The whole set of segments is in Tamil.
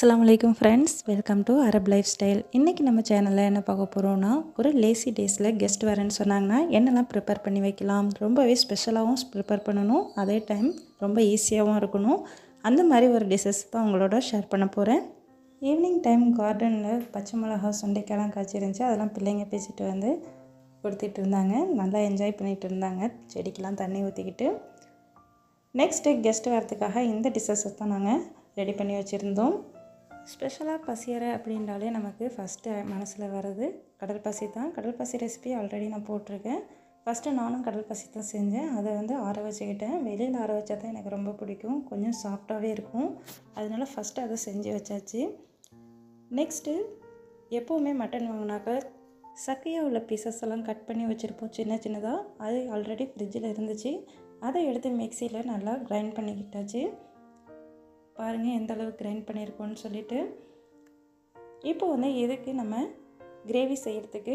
அஸ்லாம் வலைக்கம் friends welcome to Arab lifestyle இன்றைக்கி நம்ம சேனலில் என்ன பார்க்க போகிறோன்னா ஒரு லேசி டேஸில் கெஸ்ட் வரேன்னு சொன்னாங்கன்னா என்னெல்லாம் ப்ரிப்பேர் பண்ணி வைக்கலாம் ரொம்பவே ஸ்பெஷலாகவும் ப்ரிப்பேர் பண்ணணும். அதே டைம் ரொம்ப ஈஸியாகவும் இருக்கணும். அந்த மாதிரி ஒரு டிஷ்ஷஸ் தான் உங்களோட ஷேர் பண்ண போகிறேன் ஈவினிங் டைம் கார்டனில் பச்சை மிளகா சுண்டைக்காய்லாம் காய்ச்சி இருந்துச்சு அதெல்லாம் பிள்ளைங்க பேசிட்டு வந்து கொடுத்துட்டு இருந்தாங்க. நல்லா என்ஜாய் பண்ணிகிட்டு இருந்தாங்க. செடிக்கெலாம் தண்ணி ஊற்றிக்கிட்டு நெக்ஸ்ட்டு கெஸ்ட் வரதுக்காக இந்த டிஷ்ஷஸை தான் நாங்கள் ரெடி பண்ணி வச்சுருந்தோம். ஸ்பெஷலாக பசியறை அப்படின்றாலே நமக்கு ஃபஸ்ட்டு மனசில் வர்றது. கடல் பசி தான். கடல் பசி ரெசிபி ஆல்ரெடி நான் போட்டிருக்கேன். ஃபஸ்ட்டு நானும் கடல் பசி தான் செஞ்சேன். அதை வந்து ஆற வச்சுக்கிட்டேன். வெளியில் ஆற வச்சா தான் எனக்கு ரொம்ப பிடிக்கும். கொஞ்சம் சாஃப்டாகவே இருக்கும். அதனால ஃபஸ்ட்டு அதை செஞ்சு வச்சாச்சு. நெக்ஸ்ட்டு எப்போவுமே மட்டன் வாங்கினாக்க சக்கையாக உள்ள பீசஸ் எல்லாம் கட் பண்ணி வச்சுருப்போம். சின்ன சின்னதாக அது ஆல்ரெடி ஃப்ரிட்ஜில் இருந்துச்சு. அதை எடுத்து மிக்சியில் நல்லா கிரைண்ட் பண்ணிக்கிட்டாச்சு. பாருங்கள் எந்த அளவுக்கு கிரைண்ட் பண்ணியிருக்கோன்னு சொல்லிட்டு. இப்போ வந்து எதுக்கு நம்ம கிரேவி செய்கிறதுக்கு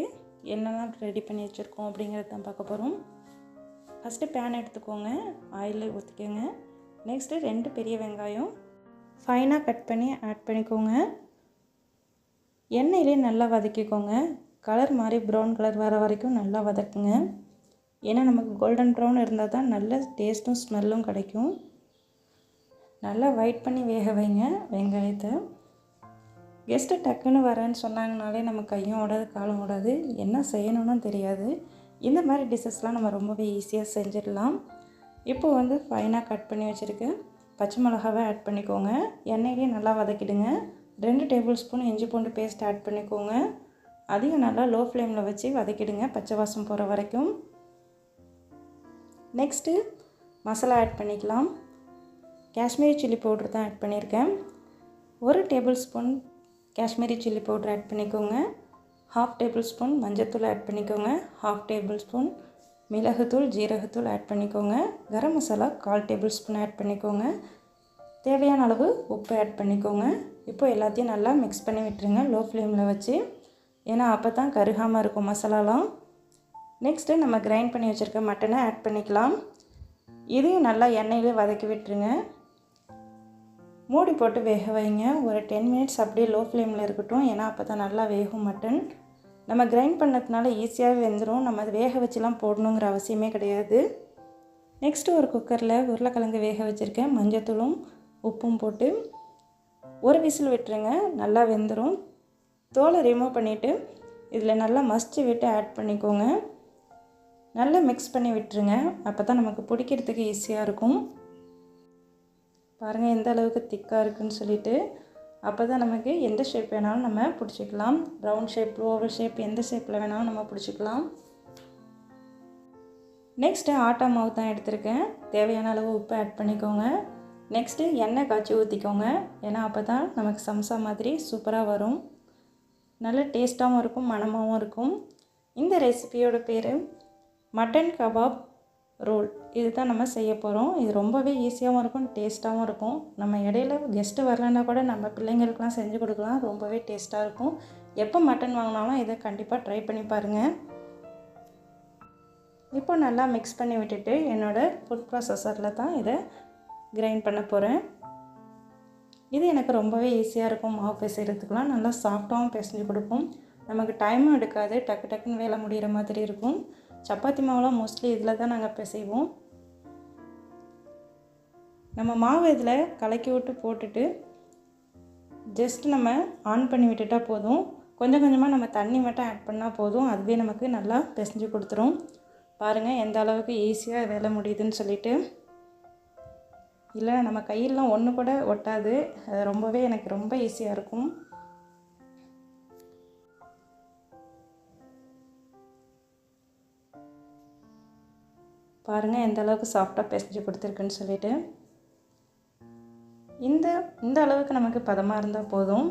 என்னெல்லாம் ரெடி பண்ணி வச்சுருக்கோம் அப்படிங்கிறது தான் பார்க்க போகிறோம் ஃபஸ்ட்டு பேன் எடுத்துக்கோங்க ஆயில் ஊற்றிக்கோங்க நெக்ஸ்ட்டு ரெண்டு பெரிய வெங்காயம் ஃபைனாக கட் பண்ணி ஆட் பண்ணிக்கோங்க. எண்ணெயிலே நல்லா வதக்கிக்கோங்க. கலர் மாதிரி ப்ரௌன் கலர் வர வரைக்கும் நல்லா வதக்குங்க. ஏன்னா நமக்கு கோல்டன் ப்ரௌன் இருந்தால் தான் நல்ல டேஸ்ட்டும் ஸ்மெல்லும் கிடைக்கும். நல்லா வெயிட் பண்ணி வேக வைங்க வெங்காயத்தை. கெஸ்ட்டு டக்குன்னு வரேன்னு சொன்னாங்கனாலே நம்ம கையும் ஓடாது காலும் ஓடாது. என்ன செய்யணும்னு தெரியாது. இந்த மாதிரி டிஷ்ஷஸ்லாம் நம்ம ரொம்பவே ஈஸியாக செஞ்சிடலாம். இப்போ வந்து ஃபைனாக கட் பண்ணி வச்சுருக்கேன் பச்சை மிளகாவை ஆட் பண்ணிக்கோங்க. எண்ணெயிலேயே நல்லா வதக்கிடுங்க. ரெண்டு டேபிள் ஸ்பூன் இஞ்சி பூண்டு பேஸ்ட் ஆட் பண்ணிக்கோங்க. அதையும் நல்லா லோ ஃப்ளேமில் வச்சு வதக்கிடுங்க பச்சை வாசம் போகிற வரைக்கும். நெக்ஸ்ட்டு மசாலா ஆட் பண்ணிக்கலாம். காஷ்மீரி சில்லி பவுட்ரு தான் ஆட் பண்ணியிருக்கேன். ஒரு tablespoon Kashmiri chilli powder add பண்ணிக்கோங்க. ஹாஃப் டேபிள் ஸ்பூன் மஞ்சத்தூள் ஆட் பண்ணிக்கோங்க. ஹாஃப் டேபிள் ஸ்பூன் மிளகுத்தூள் ஜீரகத்தூள் ஆட் பண்ணிக்கோங்க. கரம் மசாலா கால் டேபிள் ஸ்பூன் ஆட் பண்ணிக்கோங்க. தேவையான அளவு உப்பு ஆட் பண்ணிக்கோங்க. இப்போ எல்லாத்தையும் நல்லா மிக்ஸ் பண்ணி விட்டுருங்க லோ ஃப்ளேமில் வச்சு. ஏன்னா அப்போ தான் கருகாமல் இருக்கும் மசாலாலாம். நெக்ஸ்ட்டு நம்ம கிரைண்ட் பண்ணி வச்சுருக்க மட்டனை ஆட் பண்ணிக்கலாம். இதையும் நல்லா எண்ணெயிலே வதக்கி விட்டுருங்க. மூடி போட்டு வேக வைங்க. ஒரு டென் மினிட்ஸ் அப்படியே லோ ஃப்ளேமில் இருக்கட்டும். ஏன்னா அப்போ தான் நல்லா வேகும் மட்டன் நம்ம கிரைண்ட் பண்ணதுனால ஈஸியாகவே வெந்துடும் நம்ம அதை வேக வச்சுலாம் போடணுங்கிற அவசியமே கிடையாது. நெக்ஸ்ட்டு ஒரு குக்கரில் உருளைக்கிழங்கு வேக வச்சுருக்கேன். மஞ்சத்தூளும் உப்பும் போட்டு ஒரு விசில் விட்டுருங்க. நல்லா வெந்துடும் தோலை ரிமூவ் பண்ணிவிட்டு இதில் நல்லா மஸ்ட்டு விட்டு ஆட் பண்ணிக்கோங்க. நல்லா மிக்ஸ் பண்ணி விட்டுருங்க. அப்போ தான் நமக்கு பிடிக்கிறதுக்கு ஈஸியாக இருக்கும். பாருங்கள் எந்த அளவுக்கு திக்காக இருக்குன்னு சொல்லிட்டு. அப்போ தான் நமக்கு எந்த ஷேப் வேணாலும் நம்ம பிடிச்சிக்கலாம். ரவுண்ட் ஷேப் ஓவல் ஷேப் எந்த ஷேப்பில் வேணாலும் நம்ம பிடிச்சிக்கலாம். நெக்ஸ்ட்டு ஆட்டா மாவு தான் எடுத்திருக்கேன். தேவையான அளவு உப்பு ஆட் பண்ணிக்கோங்க. நெக்ஸ்ட்டு எண்ணெய் காய்ச்சி ஊற்றிக்கோங்க ஏன்னா அப்போ தான் நமக்கு சம்சா மாதிரி சூப்பராக வரும். நல்ல டேஸ்ட்டாகவும் இருக்கும் மணமாகவும் இருக்கும். இந்த ரெசிபியோட பேர் மட்டன் கபாப் ரோல். இது தான் நம்ம செய்ய போகிறோம் இது ரொம்பவே ஈஸியாகவும் இருக்கும் டேஸ்ட்டாகவும் இருக்கும். நம்ம இடையில கெஸ்ட்டு வரலன்னா கூட நம்ம பிள்ளைங்களுக்குலாம் செஞ்சு கொடுக்கலாம். ரொம்பவே டேஸ்ட்டாக இருக்கும். எப்போ மட்டன் வாங்கினாலும் இதை கண்டிப்பாக ட்ரை பண்ணி பாருங்கள் இப்போ நல்லா மிக்ஸ் பண்ணி விட்டுட்டு என்னோடய ஃபுட் ப்ராசஸரில் தான் இதை கிரைண்ட் பண்ண போகிறேன் இது எனக்கு ரொம்பவே ஈஸியாக இருக்கும். மாவு பிசைகிறதுக்குலாம் நல்லா சாஃப்டாகவும் பிசைஞ்சு கொடுக்கும். நமக்கு டைமும் எடுக்காது. டக்கு டக்குன்னு வேலை முடிகிற மாதிரி இருக்கும். சப்பாத்தி மாவுலாம் மோஸ்ட்லி இதில் தான் நாங்கள் பிசைவோம். நம்ம மாவு இதில் கலக்கி விட்டு போட்டுட்டு ஜஸ்ட் நம்ம ஆன் பண்ணி விட்டுட்டால் போதும். கொஞ்சம் கொஞ்சமாக நம்ம தண்ணி மட்டும் ஆட் பண்ணால் போதும். அதுவே நமக்கு நல்லா பிசைஞ்சு கொடுத்துரும். பாருங்கள் எந்த அளவுக்கு ஈஸியாக வேலை முடியுதுன்னு சொல்லிட்டு. இல்லை நம்ம கையெல்லாம் ஒன்று கூட ஒட்டாது. அது ரொம்பவே எனக்கு ரொம்ப ஈஸியாக இருக்கும். பாருங்கள் எந்த அளவுக்கு சாஃப்டாக பிசைஞ்சு கொடுத்துருக்குன்னு சொல்லிட்டு. இந்த இந்த அளவுக்கு நமக்கு பதமாக இருந்தால் போதும்.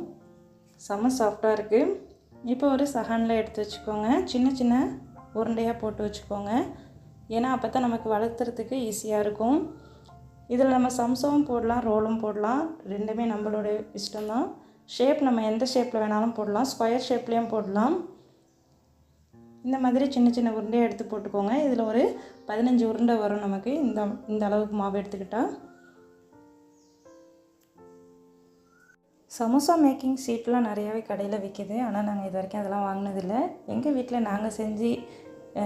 செம்ம சாஃப்டாக இருக்குது இப்போ ஒரு சஹானில் எடுத்து வச்சுக்கோங்க. சின்ன சின்ன உருண்டையாக போட்டு வச்சுக்கோங்க. ஏன்னா அப்போ தான் நமக்கு வளர்த்துறதுக்கு ஈஸியாக இருக்கும். இதில் நம்ம சம்சவும் போடலாம் ரோலும் போடலாம். ரெண்டுமே நம்மளோட இஷ்டம்தான். ஷேப் நம்ம எந்த ஷேப்பில் வேணாலும் போடலாம். ஸ்கொயர் ஷேப்லேயும் போடலாம். இந்த மாதிரி சின்ன சின்ன உருண்டையை எடுத்து போட்டுக்கோங்க. இதில் ஒரு பதினஞ்சு உருண்டை வரும் நமக்கு. இந்த இந்த அளவுக்கு மாவு எடுத்துக்கிட்டால் சமோசா மேக்கிங் ஷீட்லாம் நிறையாவே கடையில் விற்கிது. ஆனால் நாங்கள் இது வரைக்கும் அதெல்லாம் வாங்கினதில்லை. எங்கள் வீட்டில் நாங்கள் செஞ்சு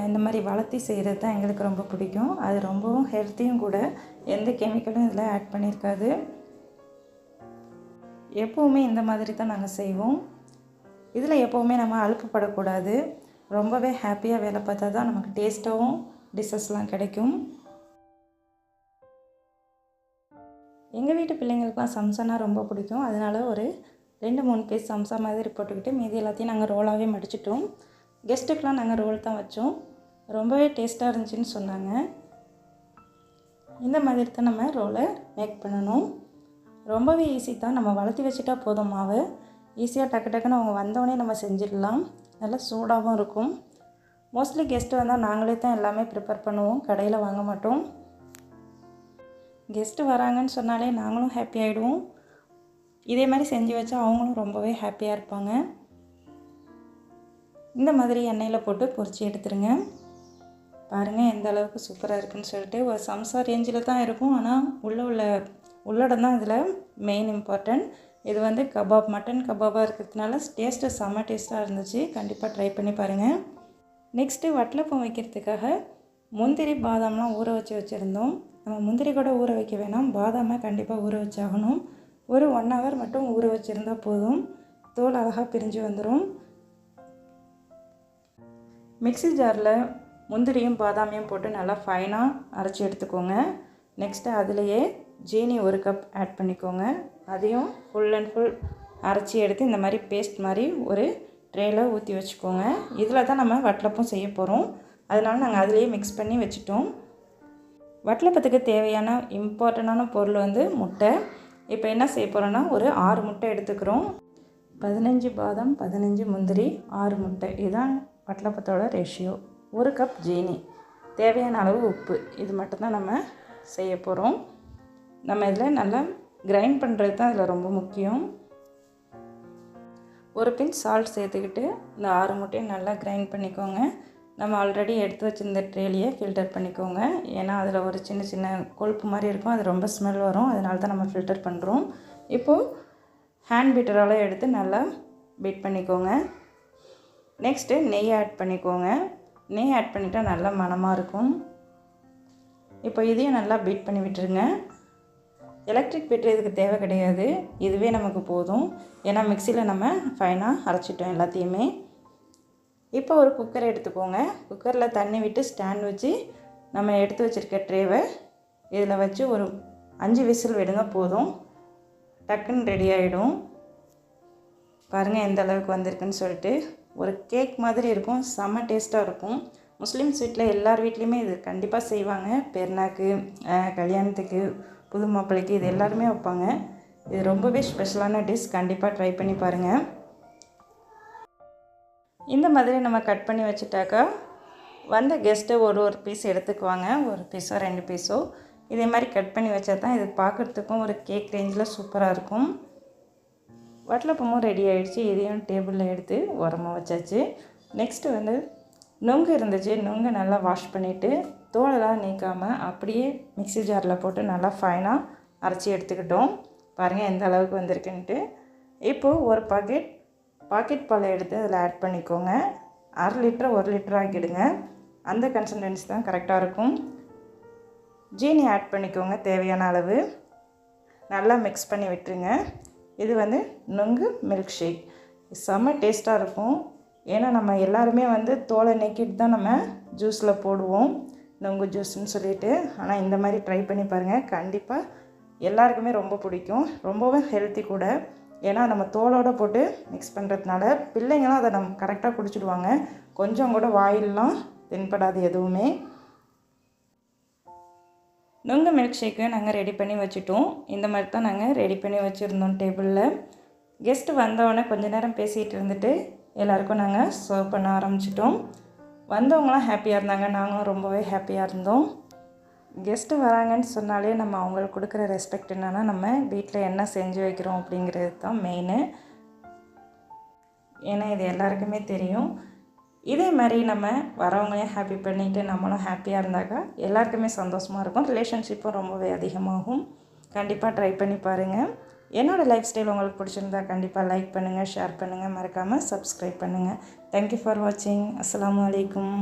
இந்த மாதிரி வளர்த்தி செய்கிறது தான் எங்களுக்கு ரொம்ப பிடிக்கும். அது ரொம்பவும் ஹெல்த்தியும் கூட. எந்த கெமிக்கலும் இதில் ஆட் பண்ணியிருக்காது. எப்போவுமே இந்த மாதிரி தான் நாங்கள் செய்வோம். இதில் எப்போவுமே நம்ம அழுப்புப்படக்கூடாது ரொம்பவே ஹாப்பியாக வேலை பார்த்தா தான் நமக்கு டேஸ்ட்டாகவும் டிஷ்ஷஸ்லாம் கிடைக்கும். எங்கள் வீட்டு பிள்ளைங்களுக்குலாம் சம்சானா ரொம்ப பிடிக்கும். அதனால் ஒரு ரெண்டு மூணு பீஸ் சம்சா மாதிரி போட்டுக்கிட்டு மீதி எல்லாத்தையும் நாங்கள் ரோலாகவே மடிச்சிட்டோம். கெஸ்ட்டுக்கெலாம் நாங்கள் ரோல் தான் வச்சோம். ரொம்பவே டேஸ்ட்டாக இருந்துச்சுன்னு சொன்னாங்க. இந்த மாதிரி தான் நம்ம ரோலை மேக் பண்ணணும். ரொம்பவே ஈஸி தான். நம்ம வளர்த்தி வச்சுட்டா போதும் மாவு. ஈஸியாக டக்கு டக்குன்னு அவங்க வந்தோடனே நம்ம செஞ்சிடலாம். நல்லா சூடாகவும் இருக்கும். மோஸ்ட்லி கெஸ்ட்டு வந்தால் நாங்களே தான் எல்லாமே ப்ரிப்பேர் பண்ணுவோம். கடையில் வாங்க மாட்டோம். கெஸ்ட்டு வராங்கன்னு சொன்னாலே நாங்களும் ஹாப்பி ஆகிடுவோம் இதே மாதிரி செஞ்சு வச்சா அவங்களும் ரொம்பவே ஹாப்பியாக இருப்பாங்க. இந்த மாதிரி எண்ணெயில் போட்டு பொரிச்சு எடுத்துருங்க. பாருங்கள் எந்த அளவுக்கு சூப்பராக இருக்குன்னு சொல்லிட்டு. ஒரு சம்சா ரேஞ்சில் தான் இருக்கும். ஆனால் உள்ள உள்ள உள்ளடம் தான் இதில் மெயின் இம்பார்ட்டன்ட் இது வந்து கபாப் மட்டன் கபாபாக இருக்கிறதுனால டேஸ்ட்டு செம்ம டேஸ்ட்டாக இருந்துச்சு. கண்டிப்பாக ட்ரை பண்ணி பாருங்கள் நெக்ஸ்ட்டு வட்டலப்பம் வைக்கிறதுக்காக முந்திரி பாதாம்லாம் ஊற வச்சு வச்சுருந்தோம். நம்ம முந்திரி கூட ஊற வைக்க வேணாம். பாதாமை கண்டிப்பாக ஊற வச்சாகணும். ஒரு ஒன் ஹவர் மட்டும் ஊற வச்சுருந்தா போதும். தோல் அழகாக பிரிஞ்சு வந்துடும் மிக்ஸி ஜாரில் முந்திரியும் பாதாமையும் போட்டு நல்லா ஃபைனாக அரைச்சி எடுத்துக்கோங்க. நெக்ஸ்ட்டு அதுலேயே ஜீனி ஒரு கப் ஆட் பண்ணிக்கோங்க. அதையும் ஃபுல் அண்ட் ஃபுல் அரைச்சி எடுத்து இந்த மாதிரி பேஸ்ட் மாதிரி ஒரு ட்ரேயில் ஊற்றி வச்சுக்கோங்க. இதில் தான் நம்ம வட்டலப்பம் செய்ய போகிறோம் அதனால நாங்கள் அதிலேயே மிக்ஸ் பண்ணி வச்சுட்டோம். வட்டலப்பத்துக்கு தேவையான இம்பார்ட்டண்டான பொருள் வந்து முட்டை. இப்போ என்ன செய்ய போகிறோன்னா ஒரு ஆறு முட்டை எடுத்துக்கிறோம். பதினஞ்சு பாதாம் பதினஞ்சு முந்திரி ஆறு முட்டை. இதுதான் வட்டலப்பத்தோட ரேஷியோ ஒரு கப் ஜீனி. தேவையான அளவு உப்பு. இது மட்டும்தான் நம்ம செய்ய போகிறோம் நம்ம இதில் நல்லா கிரைண்ட் பண்ணுறது தான் இதில் ரொம்ப முக்கியம். ஒரு பின் சால்ட் சேர்த்துக்கிட்டு இந்த ஆறு முட்டையும் நல்லா கிரைண்ட் பண்ணிக்கோங்க. நம்ம ஆல்ரெடி எடுத்து வச்சுருந்த ட்ரேலியை ஃபில்டர் பண்ணிக்கோங்க. ஏன்னா அதில் ஒரு சின்ன சின்ன கொழுப்பு மாதிரி இருக்கும். அது ரொம்ப ஸ்மெல் வரும். அதனால தான் நம்ம ஃபில்டர் பண்ணுறோம். இப்போது ஹேண்ட் பீட்டரால் எடுத்து நல்லா பீட் பண்ணிக்கோங்க. நெக்ஸ்ட்டு நெய் ஆட் பண்ணிக்கோங்க. நெய் ஆட் பண்ணிட்டால் நல்லா மணமாக இருக்கும். இப்போ இதையும் நல்லா பீட் பண்ணி விட்டுருங்க. எலக்ட்ரிக் பீட்டர் இதுக்கு தேவை கிடையாது. இதுவே நமக்கு போதும். ஏன்னா மிக்சியில் நம்ம ஃபைனாக அரைச்சிட்டோம் எல்லாத்தையுமே. இப்போ ஒரு குக்கர் எடுத்துக்கோங்க. குக்கரில் தண்ணி விட்டு ஸ்டாண்ட் வச்சு நம்ம எடுத்து வச்சுருக்க ட்ரேவை இதில் வச்சு ஒரு அஞ்சு விசில் விடுங்க போதும். டக்குன்னு ரெடி ஆகிடும் பாருங்கள் எந்த அளவுக்கு வந்திருக்குன்னு சொல்லிட்டு. ஒரு கேக் மாதிரி இருக்கும். செம்ம டேஸ்ட்டாக இருக்கும். முஸ்லீம்ஸ் வீட்டில் எல்லார் வீட்லேயுமே இது கண்டிப்பாக செய்வாங்க. பெருநாக்கு கல்யாணத்துக்கு புது மாப்பிள்ளைக்கு இது எல்லாருமே வைப்பாங்க. இது ரொம்பவே ஸ்பெஷலான டிஷ். கண்டிப்பாக ட்ரை பண்ணி பாருங்கள் இந்த மாதிரி நம்ம கட் பண்ணி வச்சுட்டாக்கா வந்த கெஸ்ட்டு ஒரு ஒரு பீஸ் எடுத்துக்குவாங்க. ஒரு பீஸோ ரெண்டு பீஸோ இதே மாதிரி கட் பண்ணி வச்சா தான் இது பார்க்குறதுக்கும் ஒரு கேக் ரேஞ்சில் சூப்பராக இருக்கும். வட்டலப்பமும் ரெடி ஆகிடுச்சு இதையும் டேபிளில் எடுத்து உரமாக வச்சாச்சு. நெக்ஸ்ட்டு வந்து நுங்கு இருந்துச்சு. நுங்கு நல்லா வாஷ் பண்ணிவிட்டு தோலெல்லாம் நீக்காமல் அப்படியே மிக்ஸி ஜாரில் போட்டு நல்லா ஃபைனாக அரைச்சி எடுத்துக்கிட்டோம். பாருங்கள் எந்த அளவுக்கு வந்திருக்குன்ட்டு. இப்போது ஒரு பாக்கெட் பாக்கெட் பாலை எடுத்து அதில் ஆட் பண்ணிக்கோங்க. அரை லிட்டர் ஒரு லிட்டர் ஆக்கிடுங்க. அந்த கன்சன்டென்சி தான் கரெக்டாக இருக்கும். ஜீனி ஆட் பண்ணிக்கோங்க தேவையான அளவு. நல்லா மிக்ஸ் பண்ணி விட்டுருங்க. இது வந்து நுங்கு மில்க் ஷேக் செம்ம டேஸ்ட்டாக இருக்கும். ஏன்னா நம்ம எல்லாருமே வந்து தோலை நீக்கிட்டு தான் நம்ம ஜூஸில் போடுவோம். நொங்கு ஜூஸ்ன்னு சொல்லிட்டு. ஆனால் இந்த மாதிரி ட்ரை பண்ணி பாருங்கள் கண்டிப்பாக எல்லாருக்குமே ரொம்ப பிடிக்கும். ரொம்பவே ஹெல்த்தி கூட. ஏன்னா நம்ம தோலோடு போட்டு மிக்ஸ் பண்ணுறதுனால பிள்ளைங்களும் அதை நம்ம கரெக்டாக குடிச்சிடுவாங்க. கொஞ்சம் கூட வாயிலெலாம் தென்படாது எதுவுமே. நுங்கு மில்க் ஷேக்கு நாங்கள் ரெடி பண்ணி வச்சுட்டோம். இந்த மாதிரி தான் நாங்கள் ரெடி பண்ணி வச்சுருந்தோம் டேபிளில் கெஸ்ட்டு வந்தோடனே கொஞ்ச நேரம் பேசிகிட்டு இருந்துட்டு எல்லாருக்கும் நாங்கள் சர்வ் பண்ண ஆரம்பிச்சிட்டோம். வந்தவங்களாம் ஹாப்பியாக இருந்தாங்க. நாங்களும் ரொம்பவே ஹாப்பியாக இருந்தோம். கெஸ்ட்டு வராங்கன்னு சொன்னாலே நம்ம அவங்களுக்கு கொடுக்குற ரெஸ்பெக்ட் என்னென்னா நம்ம வீட்டில் என்ன செஞ்சு வைக்கிறோம் அப்படிங்கிறது தான் மெயினு ஏன்னா இது எல்லாருக்குமே தெரியும். இதே மாதிரி நம்ம வரவங்களையும் ஹாப்பி பண்ணிவிட்டு நம்மளும் ஹாப்பியாக இருந்தாக்கா எல்லாருக்குமே சந்தோஷமாக இருக்கும். ரிலேஷன்ஷிப்பும் ரொம்பவே அதிகமாகும். கண்டிப்பாக ட்ரை பண்ணி பாருங்கள் என்னோடய லைஃப் ஸ்டைல் உங்களுக்கு பிடிச்சிருந்தா கண்டிப்பாக லைக் பண்ணுங்கள் ஷேர் பண்ணுங்கள் மறக்காமல் சப்ஸ்கிரைப் பண்ணுங்கள் தேங்க்யூ ஃபார் வாட்சிங் அஸ்லாம் அலைக்கும்.